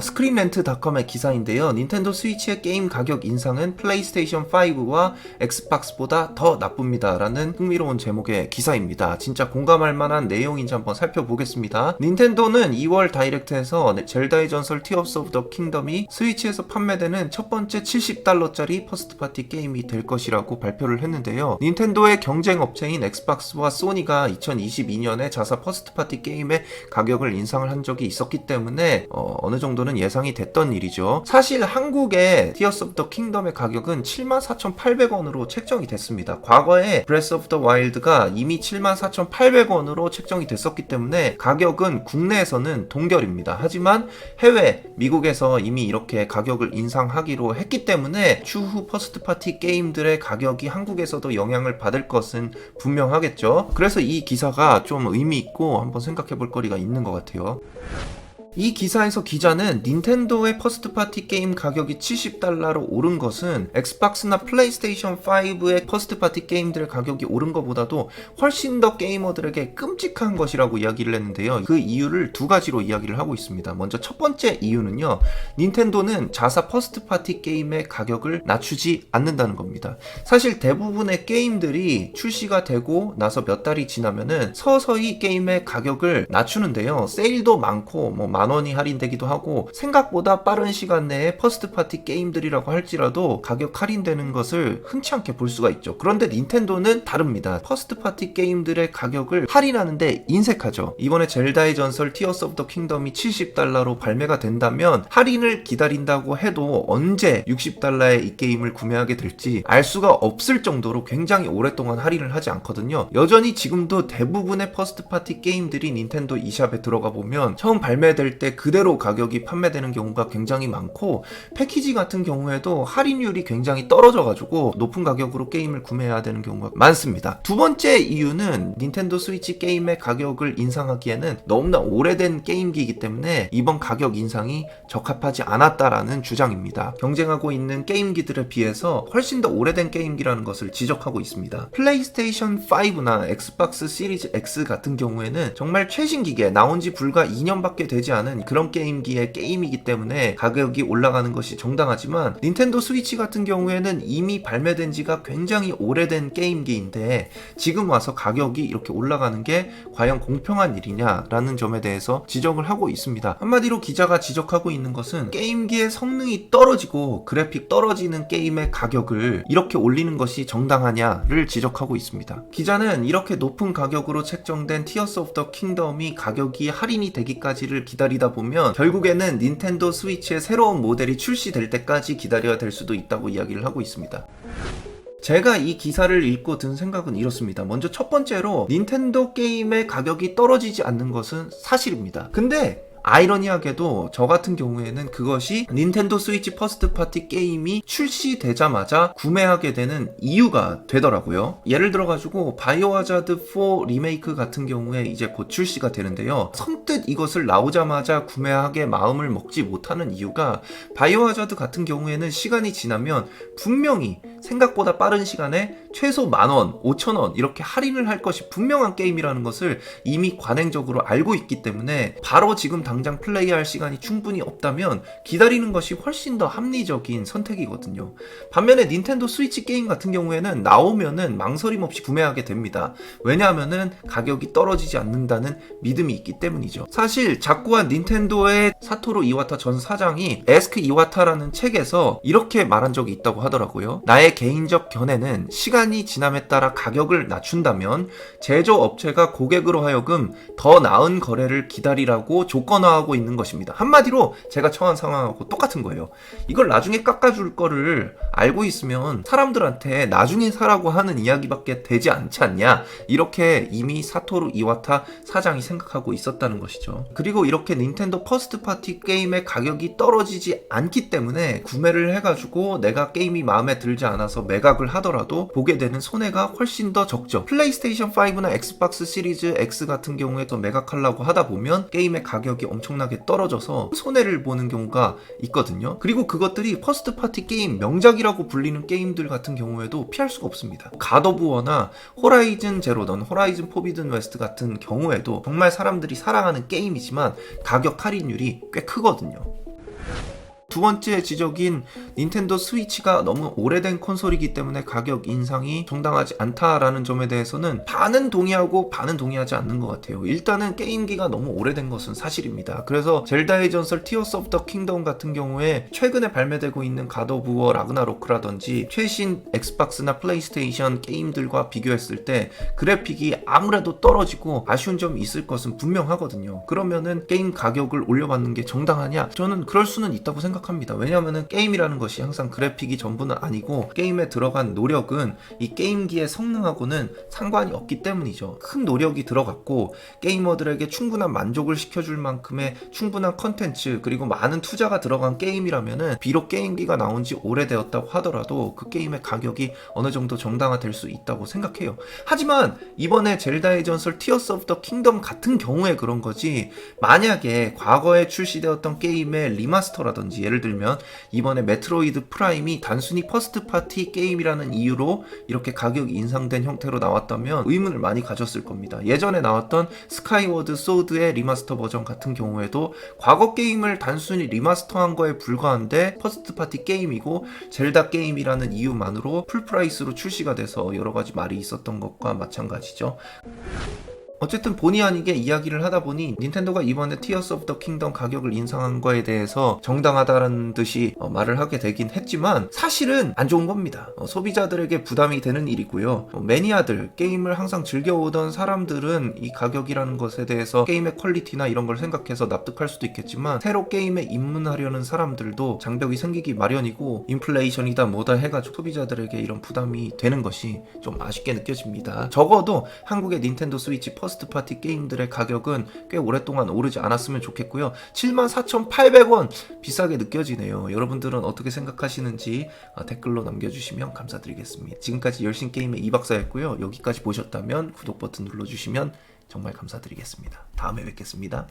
스크린렌트닷컴의 기사인데요. 닌텐도 스위치의 게임 가격 인상은 플레이스테이션 5와 엑스박스보다 더 나쁩니다라는 흥미로운 제목의 기사입니다. 진짜 공감할 만한 내용인지 한번 살펴보겠습니다. 닌텐도는 2월 다이렉트에서 젤다의 전설 티어스 오브 더 킹덤이 스위치에서 판매되는 첫 번째 70달러짜리 퍼스트 파티 게임이 될 것이라고 발표를 했는데요. 닌텐도의 경쟁 업체인 엑스박스와 소니가 2022년에 자사 퍼스트 파티 게임의 가격을 인상을 한 적이 있었기 때문에 어, 어느 정도는 예상이 됐던 일이죠. 사실 한국의 티어스 오브 더 킹덤의 가격은 74,800원으로 책정이 됐습니다. 과거에 브레스 오브 더 와일드가 이미 74,800원으로 책정이 됐었기 때문에 가격은 국내에서는 동결입니다. 하지만 해외 미국에서 이미 이렇게 가격을 인상하기로 했기 때문에 추후 퍼스트 파티 게임들의 가격이 한국에서도 영향을 받을 것은 분명하겠죠. 그래서 이 기사가 좀 의미 있고 한번 생각해 볼 거리가 있는 것 같아요. 이 기사에서 기자는 닌텐도의 퍼스트 파티 게임 가격이 70달러로 오른 것은 엑스박스나 플레이스테이션 5의 퍼스트 파티 게임들의 가격이 오른 것보다도 훨씬 더 게이머들에게 끔찍한 것이라고 이야기를 했는데요. 그 이유를 두 가지로 이야기를 하고 있습니다. 먼저 첫 번째 이유는요. 닌텐도는 자사 퍼스트 파티 게임의 가격을 낮추지 않는다는 겁니다. 사실 대부분의 게임들이 출시가 되고 나서 몇 달이 지나면은 서서히 게임의 가격을 낮추는데요. 세일도 많고 뭐만 원이 할인되기도 하고 생각보다 빠른 시간 내에 퍼스트 파티 게임들이라고 할지라도 가격 할인되는 것을 흔치 않게 볼 수가 있죠. 그런데 닌텐도는 다릅니다. 퍼스트 파티 게임들의 가격을 할인하는데 인색하죠. 이번에 젤다의 전설 티어스 오브 더 킹덤이 70달러로 발매가 된다면 할인을 기다린다고 해도 언제 60달러에 이 게임을 구매하게 될지 알 수가 없을 정도로 굉장히 오랫동안 할인을 하지 않거든요. 여전히 지금도 대부분의 퍼스트 파티 게임들이 닌텐도 e샵에 들어가 보면 처음 발매될 때 그대로 가격이 판매되는 경우가 굉장히 많고 패키지 같은 경우에도 할인율이 굉장히 떨어져가지고 높은 가격으로 게임을 구매해야 되는 경우가 많습니다. 두 번째 이유는 닌텐도 스위치 게임의 가격을 인상하기에는 너무나 오래된 게임기이기 때문에 이번 가격 인상이 적합하지 않았다라는 주장입니다. 경쟁하고 있는 게임기들에 비해서 훨씬 더 오래된 게임기라는 것을 지적하고 있습니다. 플레이스테이션 5나 엑스박스 시리즈 X 같은 경우에는 정말 최신 기계 나온 지 불과 2년밖에 되지 않은 그런 게임기의 게임이기 때문에 가격이 올라가는 것이 정당하지만 닌텐도 스위치 같은 경우에는 이미 발매된 지가 굉장히 오래된 게임기인데 지금 와서 가격이 이렇게 올라가는 게 과연 공평한 일이냐라는 점에 대해서 지적을 하고 있습니다. 한마디로 기자가 지적하고 있는 것은 게임기의 성능이 떨어지고 그래픽 떨어지는 게임의 가격을 이렇게 올리는 것이 정당하냐를 지적하고 있습니다. 기자는 이렇게 높은 가격으로 책정된 티어스 오브 더 킹덤이 가격이 할인이 되기까지를 기다리다 보면 결국에는 닌텐도 스위치의 새로운 모델이 출시될 때까지 기다려야 될 수도 있다고 이야기를 하고 있습니다. 제가 이 기사를 읽고 든 생각은 이렇습니다. 먼저 첫 번째로 닌텐도 게임의 가격이 떨어지지 않는 것은 사실입니다. 근데 아이러니하게도 저 같은 경우에는 그것이 닌텐도 스위치 퍼스트 파티 게임이 출시되자마자 구매하게 되는 이유가 되더라고요. 예를 들어가지고 바이오하자드 4 리메이크 같은 경우에 이제 곧 출시가 되는데요. 선뜻 이것을 나오자마자 구매하게 마음을 먹지 못하는 이유가 바이오하자드 같은 경우에는 시간이 지나면 분명히 생각보다 빠른 시간에 최소 만원, 오천원 이렇게 할인을 할 것이 분명한 게임이라는 것을 이미 관행적으로 알고 있기 때문에 바로 지금 당장 플레이할 시간이 충분히 없다면 기다리는 것이 훨씬 더 합리적인 선택이거든요. 반면에 닌텐도 스위치 게임 같은 경우에는 나오면은 망설임 없이 구매하게 됩니다. 왜냐하면은 가격이 떨어지지 않는다는 믿음이 있기 때문이죠. 사실 자꾸한 닌텐도의 사토루 이와타 전 사장이 에스크 이와타라는 책에서 이렇게 말한 적이 있다고 하더라고요. 나의 개인적 견해는 시간이 지남에 따라 가격을 낮춘다면 제조업체가 고객으로 하여금 더 나은 거래를 기다리라고 조건 화하고 있는 것입니다. 한마디로 제가 처한 상황하고 똑같은 거예요. 이걸 나중에 깎아줄 거를 알고 있으면 사람들한테 나중에 사라고 하는 이야기밖에 되지 않지 않냐. 이렇게 이미 사토루 이와타 사장이 생각하고 있었다는 것이죠. 그리고 이렇게 닌텐도 퍼스트 파티 게임의 가격이 떨어지지 않기 때문에 구매를 해가지고 내가 게임이 마음에 들지 않아서 매각을 하더라도 보게 되는 손해가 훨씬 더 적죠. 플레이스테이션 5나 엑스박스 시리즈 X 같은 경우에도 매각하려고 하다 보면 게임의 가격이 엄청나게 떨어져서 손해를 보는 경우가 있거든요. 그리고 그것들이 퍼스트 파티 게임 명작이라고 불리는 게임들 같은 경우에도 피할 수가 없습니다. 가더부어나 호라이즌 제로던 호라이즌 포비든 웨스트 같은 경우에도 정말 사람들이 사랑하는 게임이지만 가격 할인율이 꽤 크거든요. 두 번째 지적인 닌텐도 스위치가 너무 오래된 콘솔이기 때문에 가격 인상이 정당하지 않다라는 점에 대해서는 반은 동의하고 반은 동의하지 않는 것 같아요. 일단은 게임기가 너무 오래된 것은 사실입니다. 그래서 젤다의 전설 티어스 오브 더 킹덤 같은 경우에 최근에 발매되고 있는 갓 오브 워 라그나로크라든지 최신 엑스박스나 플레이스테이션 게임들과 비교했을 때 그래픽이 아무래도 떨어지고 아쉬운 점이 있을 것은 분명하거든요. 그러면은 게임 가격을 올려받는 게 정당하냐? 저는 그럴 수는 있다고 생각합니다. 왜냐면은 게임이라는 것이 항상 그래픽이 전부는 아니고 게임에 들어간 노력은 이 게임기의 성능하고는 상관이 없기 때문이죠. 큰 노력이 들어갔고 게이머들에게 충분한 만족을 시켜줄 만큼의 충분한 컨텐츠 그리고 많은 투자가 들어간 게임이라면은 비록 게임기가 나온 지 오래되었다고 하더라도 그 게임의 가격이 어느 정도 정당화될 수 있다고 생각해요. 하지만 이번에 젤다의 전설 티어스 오브 더 킹덤 같은 경우에 그런 거지 만약에 과거에 출시되었던 게임의 리마스터라든지 예를 들면 이번에 메트로이드 프라임이 단순히 퍼스트 파티 게임이라는 이유로 이렇게 가격이 인상된 형태로 나왔다면 의문을 많이 가졌을 겁니다. 예전에 나왔던 스카이워드 소드의 리마스터 버전 같은 경우에도 과거 게임을 단순히 리마스터한 거에 불과한데 퍼스트 파티 게임이고 젤다 게임이라는 이유만으로 풀프라이스로 출시가 돼서 여러 가지 말이 있었던 것과 마찬가지죠. 어쨌든 본의 아니게 이야기를 하다 보니 닌텐도가 이번에 티어스 오브 더 킹덤 가격을 인상한 거에 대해서 정당하다라는 듯이 어, 말을 하게 되긴 했지만 사실은 안 좋은 겁니다. 어, 소비자들에게 부담이 되는 일이고요. 어, 매니아들 게임을 항상 즐겨오던 사람들은 이 가격이라는 것에 대해서 게임의 퀄리티나 이런 걸 생각해서 납득할 수도 있겠지만 새로 게임에 입문하려는 사람들도 장벽이 생기기 마련이고 인플레이션이다 뭐다 해가지고 소비자들에게 이런 부담이 되는 것이 좀 아쉽게 느껴집니다. 적어도 한국의 닌텐도 스위치 퍼 스트 파티 게임들의 가격은 꽤 오랫동안 오르지 않았으면 좋겠고요. 74,800원 비싸게 느껴지네요. 여러분들은 어떻게 생각하시는지 아, 댓글로 남겨주시면 감사드리겠습니다. 지금까지 열심 게임의 이 박사였고요. 여기까지 보셨다면 구독 버튼 눌러주시면 정말 감사드리겠습니다. 다음에 뵙겠습니다.